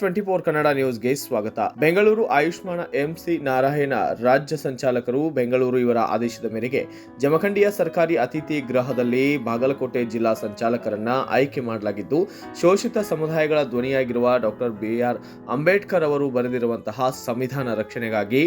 Twenty four Kannada ನ್ಯೂಸ್ಗೆ ಸ್ವಾಗತ. Bengaluru Ayushman MC Narayana ರಾಜ್ಯ ಸಂಚಾಲಕರು ಬೆಂಗಳೂರು ಇವರ ಆದೇಶದ ಮೇರೆಗೆ ಜಮಖಂಡಿಯ ಸರ್ಕಾರಿ ಅತಿಥಿ ಗೃಹದಲ್ಲಿ ಬಾಗಲಕೋಟೆ ಜಿಲ್ಲಾ ಸಂಚಾಲಕರನ್ನ ಆಯ್ಕೆ ಮಾಡಲಾಗಿದ್ದು, ಶೋಷಿತ ಸಮುದಾಯಗಳ ಧ್ವನಿಯಾಗಿರುವ ಡಾಕ್ಟರ್ ಬಿಆರ್ ಅಂಬೇಡ್ಕರ್ ಅವರು ಬರೆದಿರುವಂತಹ ಸಂವಿಧಾನ ರಕ್ಷಣೆಗಾಗಿ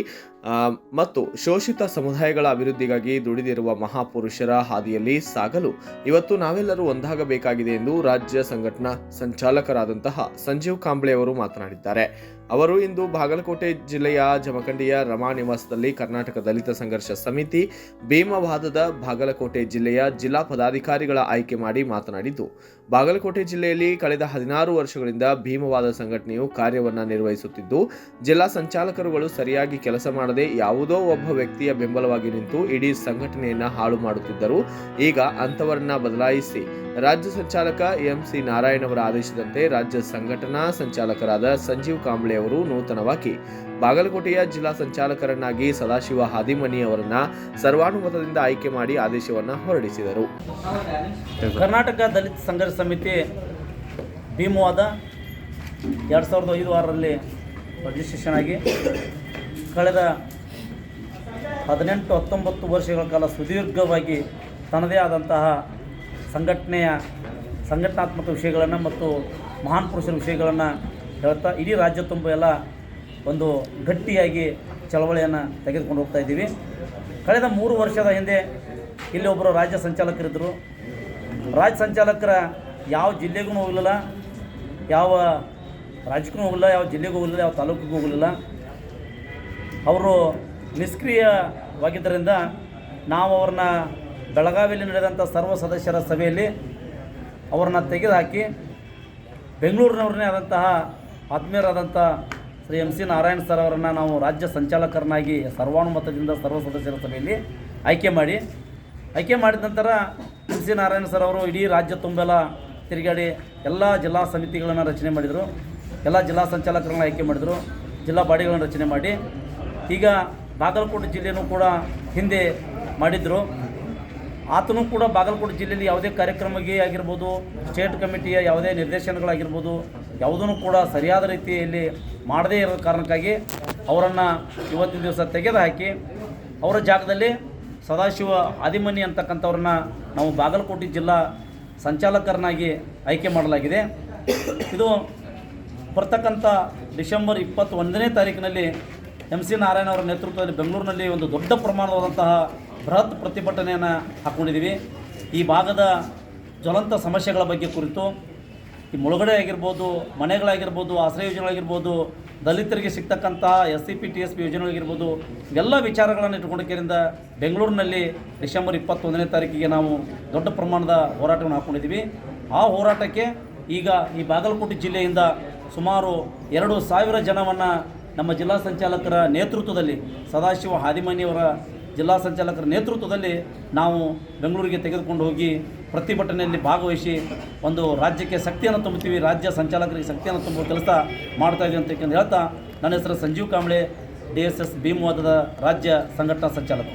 ಮತ್ತು ಶೋಷಿತ ಸಮುದಾಯಗಳ ಅಭಿವೃದ್ಧಿಗಾಗಿ ದುಡಿದಿರುವ ಮಹಾಪುರುಷರ ಹಾದಿಯಲ್ಲಿ ಸಾಗಲು ಇವತ್ತು ನಾವೆಲ್ಲರೂ ಒಂದಾಗಬೇಕಾಗಿದೆ ಎಂದು ರಾಜ್ಯ ಸಂಘಟನಾ ಸಂಚಾಲಕರಾದಂತಹ ಸಂಜೀವ್ ಕಾಂಬ್ಳೆ ಅವರು ಮಾತನಾಡಿದ್ದಾರೆ ಅವರು ಇಂದು ಬಾಗಲಕೋಟೆ ಜಿಲ್ಲೆಯ ಜಮಖಂಡಿಯ ರಮಾ ನಿವಾಸದಲ್ಲಿ ಕರ್ನಾಟಕ ದಲಿತ ಸಂಘರ್ಷ ಸಮಿತಿ ಭೀಮವಾದದ ಬಾಗಲಕೋಟೆ ಜಿಲ್ಲೆಯ ಜಿಲ್ಲಾ ಪದಾಧಿಕಾರಿಗಳ ಆಯ್ಕೆ ಮಾಡಿ ಮಾತನಾಡಿದ್ದು, ಬಾಗಲಕೋಟೆ ಜಿಲ್ಲೆಯಲ್ಲಿ ಕಳೆದ ಹದಿನಾರು ವರ್ಷಗಳಿಂದ ಭೀಮವಾದ ಸಂಘಟನೆಯು ಕಾರ್ಯವನ್ನ ನಿರ್ವಹಿಸುತ್ತಿದ್ದು, ಜಿಲ್ಲಾ ಸಂಚಾಲಕರುಗಳು ಸರಿಯಾಗಿ ಕೆಲಸ ಮಾಡದೆ ಯಾವುದೋ ಒಬ್ಬ ವ್ಯಕ್ತಿಯ ಬೆಂಬಲವಾಗಿ ನಿಂತು ಇಡೀ ಸಂಘಟನೆಯನ್ನ ಹಾಳು ಮಾಡುತ್ತಿದ್ದರು. ಈಗ ಅಂತವರನ್ನ ಬದಲಾಯಿಸಿ ರಾಜ್ಯ ಸಂಚಾಲಕ ಎಂಸಿ ನಾರಾಯಣ್ ಅವರ ಆದೇಶದಂತೆ ರಾಜ್ಯ ಸಂಘಟನಾ ಸಂಚಾಲಕರಾದ ಸಂಜೀವ್ ಕಾಂಬ್ಳೆ ಅವರು ನೂತನವಾಗಿ ಬಾಗಲಕೋಟೆಯ ಜಿಲ್ಲಾ ಸಂಚಾಲಕರನ್ನಾಗಿ ಸದಾಶಿವ ಹಾದಿಮನಿ ಅವರನ್ನ ಸರ್ವಾನುಮತದಿಂದ ಆಯ್ಕೆ ಮಾಡಿ ಆದೇಶವನ್ನ ಹೊರಡಿಸಿದರು. ಕರ್ನಾಟಕ ದಲಿತ ಸಂಘರ್ಷ ಸಮಿತಿ ಭೀಮವಾದ ಎರಡು ಸಾವಿರದ ಐದು ಆರರಲ್ಲಿ ರಿಜಿಸ್ಟ್ರೇಷನ್ ಆಗಿ ಕಳೆದ ಹದಿನೆಂಟು ಹತ್ತೊಂಬತ್ತು ವರ್ಷಗಳ ಕಾಲ ಸುದೀರ್ಘವಾಗಿ ತನ್ನದೇ ಆದಂತಹ ಸಂಘಟನೆಯ ಸಂಘಟನಾತ್ಮಕ ವಿಷಯಗಳನ್ನು ಮತ್ತು ಮಹಾನ್ ಪುರುಷರ ವಿಷಯಗಳನ್ನು ಹೇಳ್ತಾ ಇಡೀ ರಾಜ್ಯ ತುಂಬ ಎಲ್ಲ ಒಂದು ಗಟ್ಟಿಯಾಗಿ ಚಳವಳಿಯನ್ನು ತೆಗೆದುಕೊಂಡು ಹೋಗ್ತಾ ಇದ್ದೀವಿ. ಕಳೆದ ಮೂರು ವರ್ಷದ ಹಿಂದೆ ಇಲ್ಲಿ ಒಬ್ಬರು ರಾಜ್ಯ ಸಂಚಾಲಕರಿದ್ದರು ರಾಜ್ಯ ಸಂಚಾಲಕರ ಯಾವ ಜಿಲ್ಲೆಗೂ ಹೋಗಲಿಲ್ಲ, ಯಾವ ರಾಜ್ಯಕ್ಕೂ ಹೋಗಲಿಲ್ಲ, ಯಾವ ಜಿಲ್ಲೆಗೂ ಹೋಗಲಿಲ್ಲ, ಯಾವ ತಾಲೂಕಿಗೂ ಹೋಗಲಿಲ್ಲ. ಅವರು ನಿಷ್ಕ್ರಿಯವಾಗಿದ್ದರಿಂದ ನಾವು ಅವ್ರನ್ನ ಬೆಳಗಾವಿಯಲ್ಲಿ ನಡೆದಂಥ ಸರ್ವ ಸದಸ್ಯರ ಸಭೆಯಲ್ಲಿ ಅವ್ರನ್ನ ತೆಗೆದುಹಾಕಿ ಬೆಂಗಳೂರಿನವ್ರನ್ನೇ ಆದಂತಹ ಆತ್ಮೀಯರಾದಂಥ Shri M C Narayana sir ಅವರನ್ನು ನಾವು ರಾಜ್ಯ ಸಂಚಾಲಕರನ್ನಾಗಿ ಸರ್ವಾನುಮತದಿಂದ ಸರ್ವ ಸದಸ್ಯರ ಸಭೆಯಲ್ಲಿ ಆಯ್ಕೆ ಮಾಡಿ, ಆಯ್ಕೆ ಮಾಡಿದ ನಂತರ ಎಂ ಸಿ ನಾರಾಯಣ ಸರ್ ಅವರು ಇಡೀ ರಾಜ್ಯ ತುಂಬೆಲ್ಲ ತಿರುಗಾಡಿ ಎಲ್ಲ ಜಿಲ್ಲಾ ಸಮಿತಿಗಳನ್ನು ರಚನೆ ಮಾಡಿದರು, ಎಲ್ಲ ಜಿಲ್ಲಾ ಸಂಚಾಲಕರನ್ನ ಆಯ್ಕೆ ಮಾಡಿದರು, ಜಿಲ್ಲಾ ಬಾಡಿಗಳನ್ನು ರಚನೆ ಮಾಡಿ, ಈಗ ಬಾಗಲಕೋಟೆ ಜಿಲ್ಲೆಯೂ ಕೂಡ ಹಿಂದೆ ಮಾಡಿದರು. ಆತನು ಕೂಡ ಬಾಗಲಕೋಟೆ ಜಿಲ್ಲೆಯಲ್ಲಿ ಯಾವುದೇ ಕಾರ್ಯಕ್ರಮಕ್ಕೆ ಆಗಿರ್ಬೋದು, ಸ್ಟೇಟ್ ಕಮಿಟಿಯ ಯಾವುದೇ ನಿರ್ದೇಶನಗಳಾಗಿರ್ಬೋದು ಯಾವುದನ್ನು ಕೂಡ ಸರಿಯಾದ ರೀತಿಯಲ್ಲಿ ಮಾಡದೇ ಇರೋ ಕಾರಣಕ್ಕಾಗಿ ಅವರನ್ನು ಇವತ್ತಿನ ದಿವಸ ತೆಗೆದುಹಾಕಿ ಅವರ ಜಾಗದಲ್ಲಿ ಸದಾಶಿವ ಆದಿಮನಿ ಅಂತಕ್ಕಂಥವ್ರನ್ನ ನಾವು ಬಾಗಲಕೋಟೆ ಜಿಲ್ಲಾ ಸಂಚಾಲಕರನ್ನಾಗಿ ಆಯ್ಕೆ ಮಾಡಲಾಗಿದೆ. ಇದು ಬರ್ತಕ್ಕಂಥ ಡಿಸೆಂಬರ್ ಇಪ್ಪತ್ತೊಂದನೇ ತಾರೀಕಿನಲ್ಲಿ ಎಂ ಸಿ ನಾರಾಯಣ ಅವರ ನೇತೃತ್ವದಲ್ಲಿ ಬೆಂಗಳೂರಿನಲ್ಲಿ ಒಂದು ದೊಡ್ಡ ಪ್ರಮಾಣವಾದಂತಹ ಬೃಹತ್ ಪ್ರತಿಭಟನೆಯನ್ನು ಹಾಕ್ಕೊಂಡಿದ್ದೀವಿ ಈ ಭಾಗದ ಜ್ವಲಂತ ಸಮಸ್ಯೆಗಳ ಬಗ್ಗೆ ಕುರಿತು ಈ ಮುಳುಗಡೆ ಆಗಿರ್ಬೋದು, ಮನೆಗಳಾಗಿರ್ಬೋದು, ಆಶ್ರಯ ಯೋಜನೆಗಳಾಗಿರ್ಬೋದು, ದಲಿತರಿಗೆ ಸಿಗ್ತಕ್ಕಂಥ S C P T S P ಯೋಜನೆಗಳಾಗಿರ್ಬೋದು ಎಲ್ಲ ವಿಚಾರಗಳನ್ನು ಇಟ್ಕೊಂಡಿದ್ದರಿಂದ ಬೆಂಗಳೂರಿನಲ್ಲಿ ಡಿಸೆಂಬರ್ ಇಪ್ಪತ್ತೊಂದನೇ ತಾರೀಕಿಗೆ ನಾವು ದೊಡ್ಡ ಪ್ರಮಾಣದ ಹೋರಾಟವನ್ನು ಹಾಕ್ಕೊಂಡಿದ್ದೀವಿ ಆ ಹೋರಾಟಕ್ಕೆ ಈಗ ಈ ಬಾಗಲಕೋಟೆ ಜಿಲ್ಲೆಯಿಂದ ಸುಮಾರು ಎರಡು ಸಾವಿರ ಜನವನ್ನು ನಮ್ಮ ಜಿಲ್ಲಾ ಸಂಚಾಲಕರ ನೇತೃತ್ವದಲ್ಲಿ, ಸದಾಶಿವ ಹಾದಿಮನಿಯವರ ಜಿಲ್ಲಾ ಸಂಚಾಲಕರ ನೇತೃತ್ವದಲ್ಲಿ ನಾವು ಬೆಂಗಳೂರಿಗೆ ತೆಗೆದುಕೊಂಡು ಹೋಗಿ ಪ್ರತಿಭಟನೆಯಲ್ಲಿ ಭಾಗವಹಿಸಿ ಒಂದು ರಾಜ್ಯಕ್ಕೆ ಶಕ್ತಿಯನ್ನು ತುಂಬುತ್ತೀವಿ, ರಾಜ್ಯ ಸಂಚಾಲಕರಿಗೆ ಶಕ್ತಿಯನ್ನು ತುಂಬುವ ಕೆಲಸ ಮಾಡ್ತಾ ಇದ್ದೀವಿ ಅಂತ ಹೇಳ್ತಾ, ನನ್ನ ಹೆಸರು Sanjeev Kamble, D S S ಭೀಮವಾದದ ರಾಜ್ಯ ಸಂಘಟನಾ ಸಂಚಾಲಕ.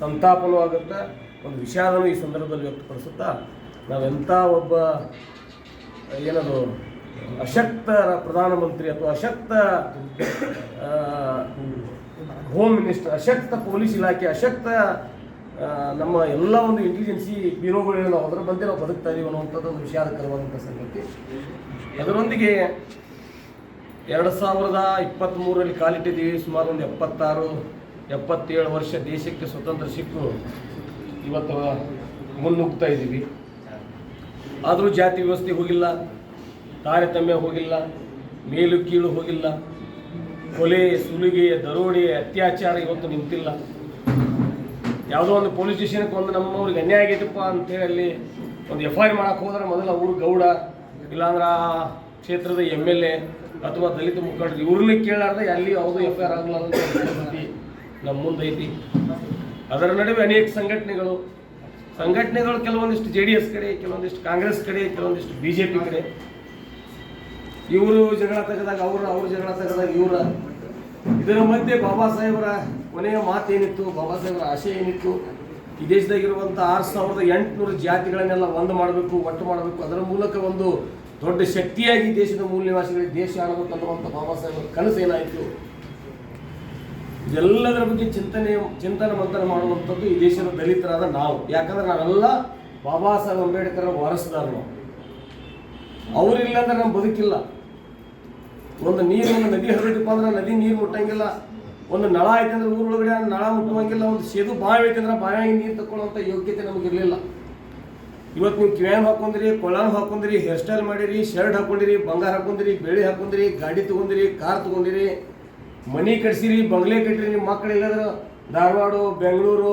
ಸಂತಾಪನೂ ಆಗುತ್ತೆ, ಒಂದು ವಿಷಾದನೂ ಈ ಸಂದರ್ಭದಲ್ಲಿ ವ್ಯಕ್ತಪಡಿಸುತ್ತಾ, ನಾವೆಂಥ ಒಬ್ಬ, ಏನದು, ಅಶಕ್ತ ಪ್ರಧಾನಮಂತ್ರಿ ಅಥವಾ ಅಶಕ್ತ ಹೋಮ್ ಮಿನಿಸ್ಟರ್ ಅಶಕ್ತ ಪೊಲೀಸ್ ಇಲಾಖೆ, ಅಶಕ್ತ ನಮ್ಮ ಎಲ್ಲ ಒಂದು ಇಂಟೆಲಿಜೆನ್ಸಿ ಬ್ಯೂರೋಗಳು ನಾವು ಅದರ ಬಗ್ಗೆ ನಾವು ಬದುಕ್ತಾ ಇದೀವಿ ಅನ್ನುವಂಥದ್ದು ಒಂದು ವಿಷಾದಕರವಾದಂಥ ಸಂಗತಿ. ಅದರೊಂದಿಗೆ ಎರಡು ಸಾವಿರದ ಇಪ್ಪತ್ತ್ಮೂರರಲ್ಲಿ ಕಾಲಿಟ್ಟಿದ್ದೀವಿ, ಸುಮಾರು ಒಂದು ಎಪ್ಪತ್ತಾರು, ಎಪ್ಪತ್ತೇಳು ವರ್ಷ ದೇಶಕ್ಕೆ ಸ್ವತಂತ್ರ ಸಿಕ್ಕು. ಇವತ್ತು ಮುನ್ನುಗ್ತಾ ಇದ್ದೀವಿ. ಆದರೂ ಜಾತಿ ವ್ಯವಸ್ಥೆ ಹೋಗಿಲ್ಲ, ತಾರತಮ್ಯ ಹೋಗಿಲ್ಲ, ಮೇಲು ಕೀಳು ಹೋಗಿಲ್ಲ, ಕೊಲೆ, ಸುಲಿಗೆ, ದರೋಡೆ, ಅತ್ಯಾಚಾರ ಇವತ್ತು ನಿಂತಿಲ್ಲ. ಯಾವುದೋ ಒಂದು ಪೊಲೀಸ್ ಸ್ಟೇಷನ್ಗೆ ಒಂದು ನಮ್ಮವ್ರಿಗೆ ಅನ್ಯಾಯ ಆಗೈತಪ್ಪ ಅಂತೇಳಿ ಅಲ್ಲಿ ಒಂದು ಎಫ್ ಐ ಆರ್ ಮಾಡಕ್ಕೆ ಹೋದ್ರೆ ಮೊದಲು ಊರು ಗೌಡ, ಇಲ್ಲಾಂದ್ರೆ ಆ ಕ್ಷೇತ್ರದ ಎಂ ಎಲ್ ಎ ಅಥವಾ ದಲಿತ ಮುಖಂಡ ಇವ್ರನ್ನ ಕೇಳಾರ್ದೆ ಅಲ್ಲಿ ಯಾವುದೂ ಎಫ್ ಐ ಆರ್ ಆಗಲ್ಲ ಅಂತ ಪರಿಸ್ಥಿತಿ ನಮ್ಮ ಐತಿ. ಅದರ ನಡುವೆ ಅನೇಕ ಸಂಘಟನೆಗಳು ಸಂಘಟನೆಗಳು ಕೆಲವೊಂದಿಷ್ಟು ಜೆ ಡಿ ಎಸ್ ಕಡೆ, ಕೆಲವೊಂದಿಷ್ಟು ಕಾಂಗ್ರೆಸ್ ಕಡೆ, ಕೆಲವೊಂದಿಷ್ಟು ಬಿ ಜೆ ಪಿ ಕಡೆ. ಇವರು ಜಗಳ ತೆಗೆದಾಗ ಅವ್ರ ಅವ್ರ ಜಗಳ ತೆಗೆದಾಗ ಇವರ. ಇದರ ಮಧ್ಯೆ ಬಾಬಾ ಸಾಹೇಬರ ಕೊನೆಯ ಮಾತೇನಿತ್ತು ಬಾಬಾ ಸಾಹೇಬರ ಆಶೆ ಏನಿತ್ತು? ಈ ದೇಶದಾಗಿರುವಂಥ ಆರು ಸಾವಿರದ ಎಂಟುನೂರು ಜಾತಿಗಳನ್ನೆಲ್ಲ ಒಂದು ಮಾಡಬೇಕು, ಒಟ್ಟು ಮಾಡಬೇಕು, ಅದರ ಮೂಲಕ ಒಂದು ದೊಡ್ಡ ಶಕ್ತಿಯಾಗಿ ದೇಶದ ಮೂಲ ನಿವಾಸಿಗಳಿಗೆ ದೇಶ ಆಳಬೇಕು ಅನ್ನುವಂಥ ಬಾಬಾ ಸಾಹೇಬರ ಕನಸು ಏನಾಯಿತು? ಇದೆಲ್ಲದರ ಬಗ್ಗೆ ಚಿಂತನೆ ಚಿಂತನೆ, ಮಂಥನ ಮಾಡುವಂಥದ್ದು ಈ ದೇಶದ ದಲಿತರಾದ ನಾವು. ಯಾಕಂದ್ರೆ ನಾವೆಲ್ಲ ಬಾಬಾ ಸಾಹೇಬ್ ಅಂಬೇಡ್ಕರ್ ವಾರಸದಾರರು ಅವರಿಲ್ಲ ಅಂದ್ರೆ ನಮ್ಮ ಬದುಕಿಲ್ಲ. ಒಂದು ನೀರು ನದಿ ಹರಿದಪ್ಪ ಅಂದ್ರೆ ನದಿ ನೀರು ಮುಟ್ಟಂಗಿಲ್ಲ. ಒಂದು ನಳ ಆಯ್ತಂದ್ರೆ ಊರೊಳಗಡೆ ನಳ ಮುಟ್ಟುವಂಗಿಲ್ಲ ಒಂದು ಸೇದು ಬಾವಿ ಐತೆ ಅಂದ್ರೆ ಬಾವಿಯಾಗಿ ನೀರು ತಗೊಳ್ಳುವಂಥ ಯೋಗ್ಯತೆ ನಮಗಿರಲಿಲ್ಲ. ಇವತ್ತು ನೀವು ಕಿವ್ಯಾನ್ ಹಾಕೊಂಡ್ರಿ ಕೊಳ್ಳಾನ್ ಹಾಕೊಂಡ್ರಿ ಹೇರ್ ಸ್ಟೈಲ್ ಮಾಡಿರಿ ಶರ್ಟ್ ಹಾಕೊಂಡಿರಿ ಬಂಗಾರ ಹಾಕೊಂಡಿರಿ ಬೆಳೆ ಹಾಕೊಂಡ್ರಿ ಗಾಡಿ ತಗೊಂಡಿರಿ ಕಾರ್ ತಗೊಂಡಿರಿ, ಮನೆ ಕಟ್ಸಿರಿ, ಬಂಗ್ಲೆ ಕಟ್ಟಿರಿ, ನಿಮ್ಮ ಮಕ್ಕಳು ಇಲ್ಲಾದ್ರೆ ಧಾರವಾಡ, ಬೆಂಗಳೂರು,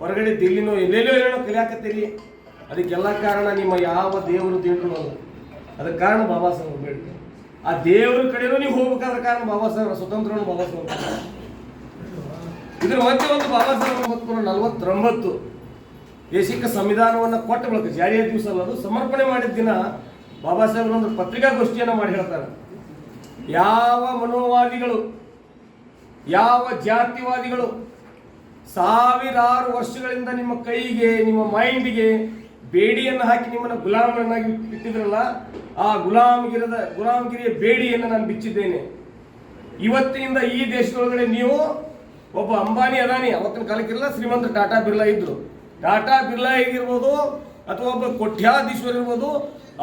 ಹೊರಗಡೆ ದಿಲ್ಲಿನೋ ಎಲ್ಲೆಲ್ಲೋ ಎಲ್ಲೋ ಕಲಿಯಾಕತ್ತೀರಿ. ಅದಕ್ಕೆಲ್ಲ ಕಾರಣ ನಿಮ್ಮ ಯಾವ ದೇವರು ದೇವರು ಅದು ಅದಕ್ಕೆ ಕಾರಣ ಬಾಬಾ ಸಾಹೇಬ್ ಅಂಬೇಡ್ಕರ್. ಆ ದೇವ್ರ ಕಡೆನೂ ನೀವು ಹೋಗ್ಬೇಕಾದ್ರೆ ಕಾರಣ ಬಾಬಾ ಸಾಹೇಬ್ ಸ್ವತಂತ್ರನೂ ಬಾಬಾ ಸಾಹೇಬ್. ಇದ್ರ ಮಧ್ಯೆ ಒಂದು ಬಾಬಾ ಸಾಹೇಬ್ ಒಂಬತ್ತು ನಲವತ್ತೊಂಬತ್ತು ದೇಶಕ್ಕೆ ಸಂವಿಧಾನವನ್ನು ಕೊಟ್ಟ ಬಳಿಕ ಜಾರಿಯ ದಿವಸ ಅಲ್ಲ ಸಮರ್ಪಣೆ ಮಾಡಿದ ದಿನ ಬಾಬಾ ಸಾಹೇಬ್ರೊಂದು ಪತ್ರಿಕಾಗೋಷ್ಠಿಯನ್ನು ಮಾಡಿ ಹೇಳ್ತಾರೆ. ಯಾವ ಮನೋವಾದಿಗಳು, ಯಾವ ಜಾತಿವಾದಿಗಳು ಸಾವಿರಾರು ವರ್ಷಗಳಿಂದ ನಿಮ್ಮ ಕೈಗೆ, ನಿಮ್ಮ ಮೈಂಡಿಗೆ ಬೇಡಿಯನ್ನು ಹಾಕಿ ನಿಮ್ಮನ್ನು ಗುಲಾಮರನ್ನಾಗಿ ಇಟ್ಟಿದ್ರಲ್ಲ, ಆ ಗುಲಾಮಗಿರದ, ಗುಲಾಮಗಿರಿಯ ಬೇಡಿಯನ್ನು ನಾನು ಬಿಚ್ಚಿದ್ದೇನೆ. ಇವತ್ತಿನಿಂದ ಈ ದೇಶದೊಳಗಡೆ ನೀವು ಒಬ್ಬ ಅಂಬಾನಿ ಅದಾನಿ ಅವತ್ತಿನ ಕಾಲಕ್ಕಿರಲ್ಲ ಶ್ರೀಮಂತ ಟಾಟಾ ಬಿರ್ಲಾ ಇದ್ರು. ಟಾಟಾ ಬಿರ್ಲಾ ಹೇಗಿರ್ಬೋದು ಅಥವಾ ಒಬ್ಬ ಕೊಠ್ಯಾಧೀಶ್ವರ್ ಇರ್ಬೋದು,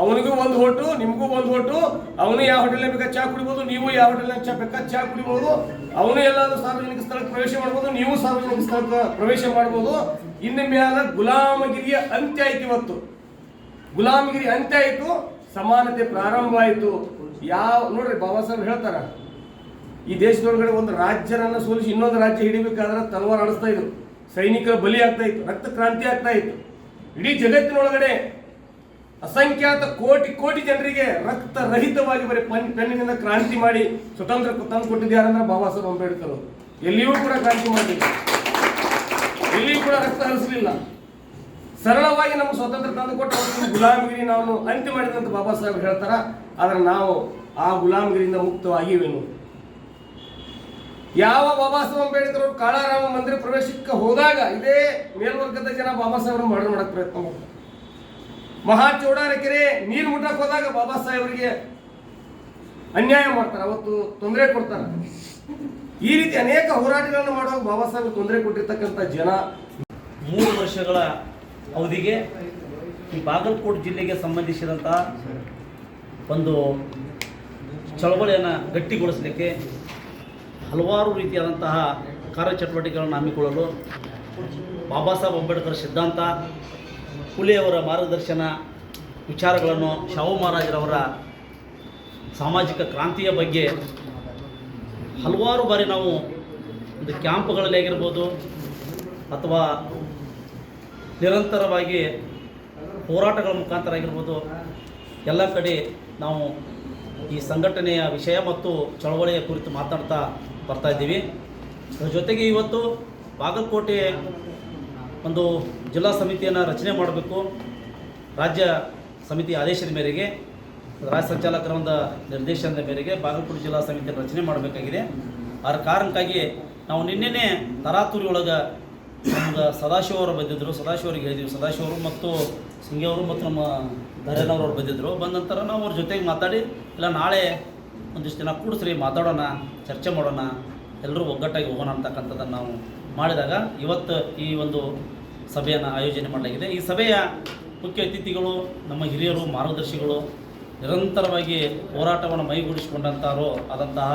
ಅವನಿಗೂ ಒಂದು ಹೋಟು ನಿಮಗೂ ಒಂದು ಹೋಟು ಅವನು ಯಾವ ಹೋಟೆಲ್ನಲ್ಲಿ ಬೇಕಾದ ಚಹಾ ಕುಡಿಬೋದು, ನೀವು ಯಾವ ಹೋಟೆಲ್ನಲ್ಲಿ ಚಾ ಬೇಕಾ ಚಹಾ ಕುಡಿಬೋದು, ಅವನು ಎಲ್ಲಾದರೂ ಸಾರ್ವಜನಿಕ ಸ್ಥಳಕ್ಕೆ ಪ್ರವೇಶ ಮಾಡ್ಬೋದು, ನೀವು ಸಾರ್ವಜನಿಕ ಸ್ಥಳಕ್ಕೆ ಪ್ರವೇಶ ಮಾಡ್ಬೋದು. ಇನ್ನು ಮೇಲೆ ಗುಲಾಮಗಿರಿಯ ಅಂತ್ಯ ಆಯ್ತು ಇವತ್ತು. ಗುಲಾಮಗಿರಿ ಅಂತ್ಯ ಆಯಿತು ಸಮಾನತೆ ಪ್ರಾರಂಭ ಆಯಿತು. ಯಾವ, ನೋಡ್ರಿ, ಬಾಬಾ ಸಾಹೇಬ್ ಹೇಳ್ತಾರ ಈ ದೇಶದೊಳಗಡೆ ಒಂದು ರಾಜ್ಯನನ್ನು ಸೋಲಿಸಿ ಇನ್ನೊಂದು ರಾಜ್ಯ ಹಿಡಿಬೇಕಾದ್ರೆ ತಲವಾರು ಅಳಿಸ್ತಾ ಇದ್ರು. ಸೈನಿಕರ ಬಲಿ ಆಗ್ತಾ ಇತ್ತು ರಕ್ತ ಕ್ರಾಂತಿ ಆಗ್ತಾ ಇತ್ತು. ಇಡೀ ಜಗತ್ತಿನೊಳಗಡೆ ಅಸಂಖ್ಯಾತ ಕೋಟಿ ಕೋಟಿ ಜನರಿಗೆ ರಕ್ತ ರಹಿತವಾಗಿ ಬರೀ ಪೆನ್, ಪೆನ್ನಿನಿಂದ ಕ್ರಾಂತಿ ಮಾಡಿ ಸ್ವತಂತ್ರ ತಂದು ಕೊಟ್ಟಿದ್ದು ಯಾರಂದ್ರೆ ಬಾಬಾ ಸಾಹೇಬ್ ಅಂಬೇಡ್ಕರ್ ಅವರು. ಎಲ್ಲಿಯೂ ಕೂಡ ಕ್ರಾಂತಿ ಮಾಡಲಿಲ್ಲ ಎಲ್ಲಿಯೂ ಕೂಡ ರಕ್ತ ಹರಿಸಲಿಲ್ಲ. ಸರಳವಾಗಿ ನಮ್ಮ ಸ್ವತಂತ್ರ ತಂದು ಕೊಟ್ಟು ಗುಲಾಮಗಿರಿ ನಾವು ಅಂತ್ಯ ಮಾಡಿದಂತ ಬಾಬಾ ಸಾಹೇಬ್ ಹೇಳ್ತಾರ, ಆದ್ರೆ ನಾವು ಆ ಗುಲಾಮಗಿರಿಯಿಂದ ಮುಕ್ತವಾಗಿವೇನು. ಯಾವ ಬಾಬಾ ಸಾಹೇಬ್ ಅಂಬೇಡ್ಕರ್ ಅವರು ಕಾಳಾರಾಮ ಮಂದಿರ ಪ್ರವೇಶಕ್ಕೆ ಹೋದಾಗ ಇದೇ ಮೇಲ್ವರ್ಗದ ಜನ ಬಾಬಾ ಸಾಹೇಬ್ರ ಮರಣ ಮಾಡಕ್ ಪ್ರಯತ್ನ ಮಾಡ್ತಾರೆ. ಮಹಾ ಚೌಡಾರ ಕೆರೆ ನೀರು ಮುಟ್ಟಕ್ಕೆ ಹೋದಾಗ ಬಾಬಾ ಸಾಹೇಬರಿಗೆ ಅನ್ಯಾಯ ಮಾಡ್ತಾರೆ, ಅವತ್ತು ತೊಂದರೆ ಕೊಡ್ತಾರೆ. ಈ ರೀತಿ ಅನೇಕ ಹೋರಾಟಗಳನ್ನು ಮಾಡುವಾಗ ಬಾಬಾ ಸಾಹೇಬ್ ತೊಂದರೆ ಕೊಟ್ಟಿರ್ತಕ್ಕಂಥ ಜನ. ಮೂರು ವರ್ಷಗಳ ಅವಧಿಗೆ ಈ ಬಾಗಲಕೋಟೆ ಜಿಲ್ಲೆಗೆ ಸಂಬಂಧಿಸಿದಂಥ ಒಂದು ಚಳವಳಿಯನ್ನು ಗಟ್ಟಿಗೊಳಿಸಲಿಕ್ಕೆ ಹಲವಾರು ರೀತಿಯಾದಂತಹ ಕಾರ್ಯಚಟುವಟಿಕೆಗಳನ್ನು ಹಮ್ಮಿಕೊಳ್ಳಲು ಬಾಬಾ ಸಾಹೇಬ್ ಅಂಬೇಡ್ಕರ್ ಸಿದ್ಧಾಂತ ಫುಲೆಯವರ ಮಾರ್ಗದರ್ಶನ, ವಿಚಾರಗಳನ್ನು ಶಾಹು ಮಹಾರಾಜರವರ ಸಾಮಾಜಿಕ ಕ್ರಾಂತಿಯ ಬಗ್ಗೆ ಹಲವಾರು ಬಾರಿ ನಾವು ಒಂದು ಕ್ಯಾಂಪ್ಗಳಲ್ಲಿ ಆಗಿರ್ಬೋದು ಅಥವಾ ನಿರಂತರವಾಗಿ ಹೋರಾಟಗಳ ಮುಖಾಂತರ ಆಗಿರ್ಬೋದು ಎಲ್ಲ ಕಡೆ ನಾವು ಈ ಸಂಘಟನೆಯ ವಿಷಯ ಮತ್ತು ಚಳವಳಿಯ ಕುರಿತು ಮಾತಾಡ್ತಾ ಬರ್ತಾ ಇದ್ದೀವಿ. ಜೊತೆಗೆ ಇವತ್ತು ಬಾಗಲಕೋಟೆ ಒಂದು ಜಿಲ್ಲಾ ಸಮಿತಿಯನ್ನು ರಚನೆ ಮಾಡಬೇಕು. ರಾಜ್ಯ ಸಮಿತಿ ಆದೇಶದ ಮೇರೆಗೆ, ರಾಜ್ಯ ಸಂಚಾಲಕರ ಒಂದು ನಿರ್ದೇಶನದ ಮೇರೆಗೆ ಬಾಗಲಕೋಟೆ ಜಿಲ್ಲಾ ಸಮಿತಿಯನ್ನು ರಚನೆ ಮಾಡಬೇಕಾಗಿದೆ. ಅದರ ಕಾರಣಕ್ಕಾಗಿ ನಾವು ನಿನ್ನೆನೇ ತರಾತೂರಿಯೊಳಗೆ ಒಳಗೆ ನಮ್ಗೆ ಸದಾಶಿವ ಅವರು ಬಂದಿದ್ದರು ಸದಾಶಿವರಿಗೆ ಹೇಳಿದ್ವಿ. ಸದಾಶಿವರು ಮತ್ತು ಸಿಂಗೇವರು ಮತ್ತು ನಮ್ಮ ಧರೇನವ್ರವ್ರು ಬಂದಿದ್ದರು ಬಂದ ನಂತರ ನಾವು ಅವ್ರ ಜೊತೆಗೆ ಮಾತಾಡಿ, ಇಲ್ಲ ನಾಳೆ ಒಂದಿಷ್ಟು ಜನ ಕೂಡಿಸ್ರಿ, ಮಾತಾಡೋಣ, ಚರ್ಚೆ ಮಾಡೋಣ ಎಲ್ಲರೂ ಒಗ್ಗಟ್ಟಾಗಿ ಹೋಗೋಣ ಅಂತಕ್ಕಂಥದ್ದನ್ನು ನಾವು ಮಾಡಿದಾಗ ಇವತ್ತು ಈ ಒಂದು ಸಭೆಯನ್ನು ಆಯೋಜನೆ ಮಾಡಲಾಗಿದೆ. ಈ ಸಭೆಯ ಮುಖ್ಯ ಅತಿಥಿಗಳು, ನಮ್ಮ ಹಿರಿಯರು, ಮಾರ್ಗದರ್ಶಿಗಳು, ನಿರಂತರವಾಗಿ ಹೋರಾಟವನ್ನು ಮೈಗೂಡಿಸಿಕೊಂಡಂಥವರು ಆದಂತಹ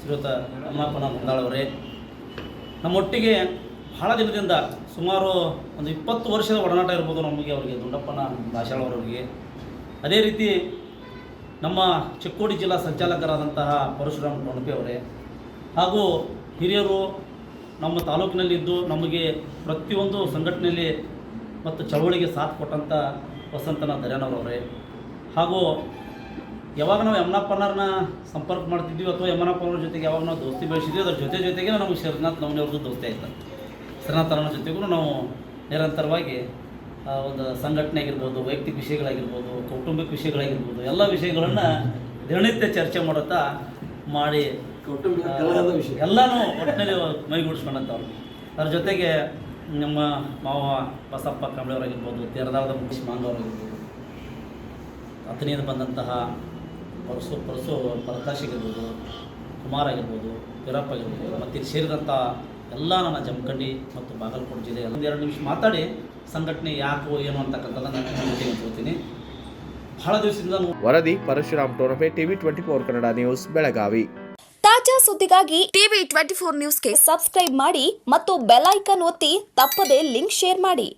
ಶ್ರೀಯುತ ಅಮ್ಮಪ್ಪನ ಮುಂದಾಳವರೇ. ನಮ್ಮೊಟ್ಟಿಗೆ ಬಹಳ ದಿನದಿಂದ ಸುಮಾರು ಒಂದು ಇಪ್ಪತ್ತು ವರ್ಷದ ಒಡನಾಟ ಇರ್ಬೋದು ನಮಗೆ ಅವರಿಗೆ ದುಂಡಪ್ಪನ ದಾಶಾಳವರವರಿಗೆ ಅದೇ ರೀತಿ ನಮ್ಮ ಚಿಕ್ಕೋಡಿ ಜಿಲ್ಲಾ ಸಂಚಾಲಕರಾದಂತಹ ಪರಶುರಾಮ್ ಟೊಣಪೆ ಅವರೇ. ಹಾಗೂ ಹಿರಿಯರು ನಮ್ಮ ತಾಲೂಕಿನಲ್ಲಿದ್ದು ನಮಗೆ ಪ್ರತಿಯೊಂದು ಸಂಘಟನೆಯಲ್ಲಿ ಮತ್ತು ಚಳವಳಿಗೆ ಸಾಥ್ ಕೊಟ್ಟಂಥ ವಸಂತನ ದರ್ಯಾನವರವರೇ ಹಾಗೂ ಯಾವಾಗ ನಾವು ಯಮನಪ್ಪನವ್ರನ್ನ ಸಂಪರ್ಕ ಮಾಡ್ತಿದ್ವಿ ಅಥವಾ ಯಮನಪ್ಪನವ್ರ ಜೊತೆಗೆ ಯಾವಾಗ ನಾವು ದೋಸ್ತಿ ಬೆಳೆಸಿದ್ವಿ, ಅದ್ರ ಜೊತೆ ಜೊತೆಗೆ ನಮಗೆ ಶ್ರೀನಾಥ್ ನವನಿಯವ್ರದ್ದು ದೋಸ್ತಿ ಆಯ್ತು. ಶ್ರೀನಾಥನ ಜೊತೆಗೂ ನಾವು ನಿರಂತರವಾಗಿ ಒಂದು ಸಂಘಟನೆ ಆಗಿರ್ಬೋದು ವೈಯಕ್ತಿಕ ವಿಷಯಗಳಾಗಿರ್ಬೋದು ಕೌಟುಂಬಿಕ ವಿಷಯಗಳಾಗಿರ್ಬೋದು ಎಲ್ಲ ವಿಷಯಗಳನ್ನು ದಿನನಿತ್ಯ ಚರ್ಚೆ ಮಾಡುತ್ತಾ ಮಾಡಿ ಕೌಟುಂಬಿಕ ವಿಷಯ. ಎಲ್ಲನೂ ಒಟ್ಟಿನಲ್ಲಿ ಮೈಗೂಡಿಸ್ಕೊಂಡಂಥವ್ರು ಅದ್ರ ಜೊತೆಗೆ ನಮ್ಮ ಮಾವ ಬಸಪ್ಪ ಕಂಬಳಿಯವರಾಗಿರ್ಬೋದು ತೆರದಾಳದ ಮುಖೇಶ್ ಮಾಂಗವರಾಗಿರ್ಬೋದು ಹತ್ತನೆಯಿಂದ ಬಂದಂತಹ ಪರಸು ಪರಸು ಪ್ರಕಾಶ್ ಆಗಿರ್ಬೋದು ಕುಮಾರ್ ಆಗಿರ್ಬೋದು ವೀರಪ್ಪ ಆಗಿರ್ಬೋದು ಮತ್ತು ಇಲ್ಲಿ ಸೇರಿದಂಥ ಎಲ್ಲ ನನ್ನ ಜಮಖಂಡಿ ಮತ್ತು ಬಾಗಲಕೋಟೆ ಜಿಲ್ಲೆ ಒಂದೆರಡು ನಿಮಿಷ ಮಾತಾಡಿ ಸಂಘಟನೆ ಯಾಕೋ ಏನು ಅಂತಕ್ಕಂಥದ್ದು ಬಹಳ ದಿವಸದಿಂದ ವರದಿ Parashuram ಟೋರಫೆ TV twenty four Kannada news Belagavi. ತಾಜಾ ಸುದ್ದಿಗಾಗಿ ಟಿವಿ ಟ್ವೆಂಟಿ ಫೋರ್ ನ್ಯೂಸ್ಗೆ ಸಬ್ಸ್ಕ್ರೈಬ್ ಮಾಡಿ ಮತ್ತು ಬೆಲ್ ಐಕನ್ ಒತ್ತಿ ತಪ್ಪದೇ ಲಿಂಕ್ ಶೇರ್ ಮಾಡಿ.